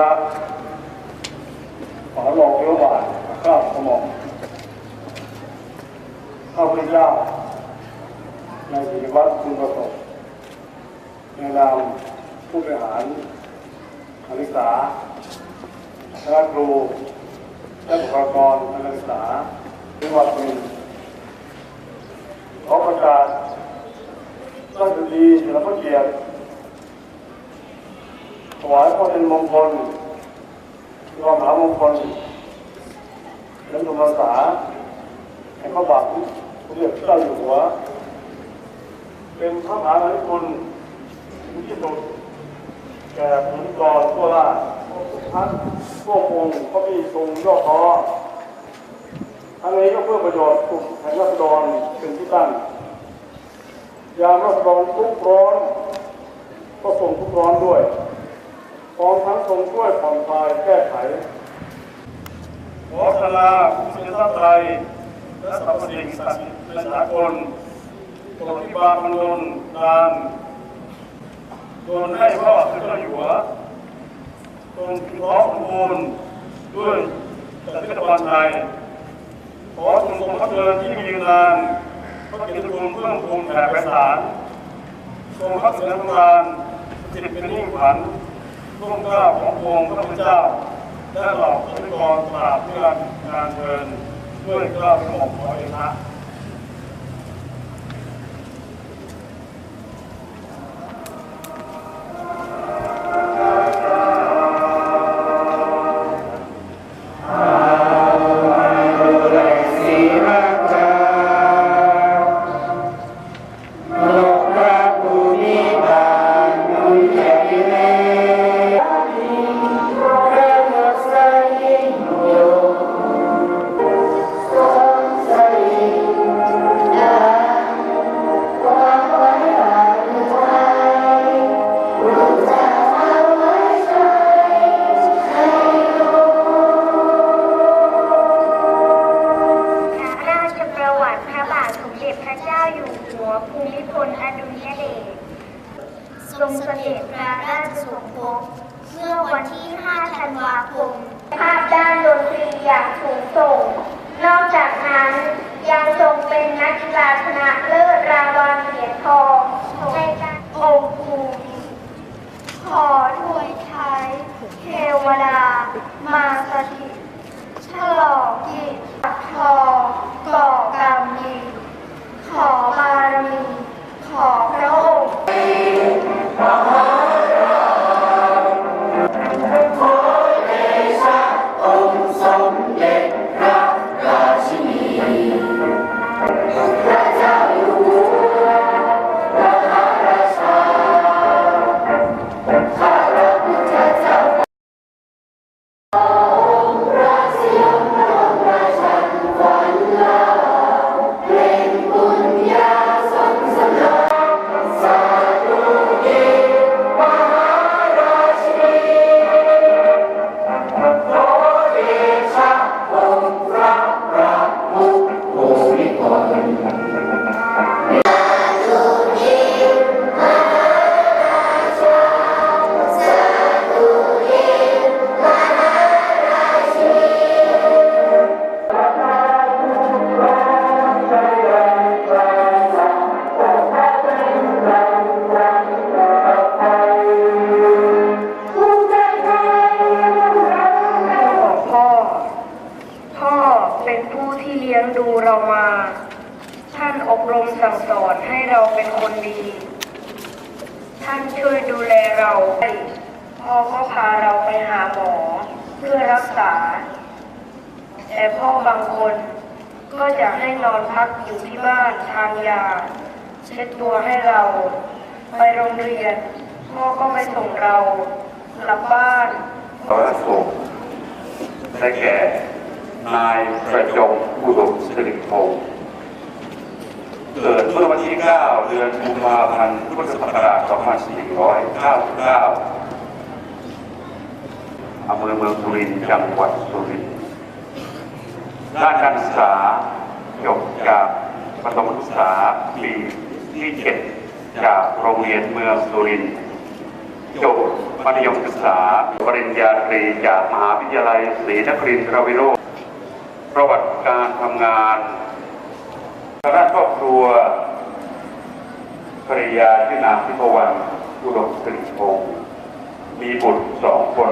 ระขอลองเาวบาทข้าวสมองข้าพเจ้าในศิริวัตคุณประสบในนามผู้บริหารนักศึกษาคณะครูและบุคลากรนักศึกษาจังหวัดนึ่ขอประกาศราชดีเฉลิมพระเกียรติ วายพระเป็นมงคลรองมหามงคลเฉลิมพระพรรษาแห่งพระบาทเด็จพระเจ้าอยู่หัว เป็นพระมหากรุณาธิคุณที่สุดแก่ผู้กรทั่วราชทุกท่านพวกองค์ก็มีทรงย่อท้อทั้งนี้ก็เพื่อประโยชน์กลุ่มแห่งรัษฎรเป็นที่ตั้ง ยามรัษฎรทุกร้อน ก็ทรงทุกร้อนด้วย พร้อมทั้งทรงช่วยผ่อนคลายแก้ไข ขอพลาผู้เสียสละไตรและสรรพสิ่งศักดิ์สิทธิ์ในสากลโปรดที่บาลดลดานโดนให้พ่อคือเจ้าอยู่หัวทรงถึงท้องสมบูรณ์ด้วยสัตย์บาลไทยขอทรงทรงพระเจริญที่มียืนนานพระเกียรติคุณเพื่องภูมิแผ่ไพศาลทรงพระเสด็จพระานจิตเป็นยิ่งผัน ร่วมเกล้าของพระองค์พระพุทธเจ้า และเหล่าพระกรตราบเพื่อนงานเชิญด้วยเกล้าพระองค์ขอเองนะ ระราชสมภพเมื่อวันที่ 5 ธันวาคม ภาพด้านดนตรีอย่างสูงส่ง นอกจากนั้นยังทรงเป็นนักกีฬาชนะเลิศรางวัลเหรียญทองในการ เป็นผู้ที่เลี้ยงดูเรามา ท่านอบรมสั่งสอนให้เราเป็นคนดี ท่านช่วยดูแลเราพ่อก็พาเราไปหาหมอ เพื่อรักษา แต่พ่อบางคนก็จะให้นอนพักอยู่ที่บ้านทานยา เช็ดตัวให้เรา ไปโรงเรียน พ่อก็ไปส่งเรากลับบ้านขอส่งได้แก่ นายประจงอุดมสิริพงศ์เกิดเมื่อวันที่ 9 เดือนกุมภาพันธ์พุทธศักราช 2499อำเภอเมืองสุรินทร์จังหวัดสุรินทร์ด้านการศึกษาจบจากประถมศึกษาปีที่ 7 จากโรงเรียนเมืองสุรินทร์จบมัธยมศึกษาปริญญาตรีจากมหาวิทยาลัยศรีนครินทรวิโร ประวัติการทำงานคณะครอบครัวภรรยาชื่อนางทิพวรรณอุดมสิริพงศ์มีบุตรสองคน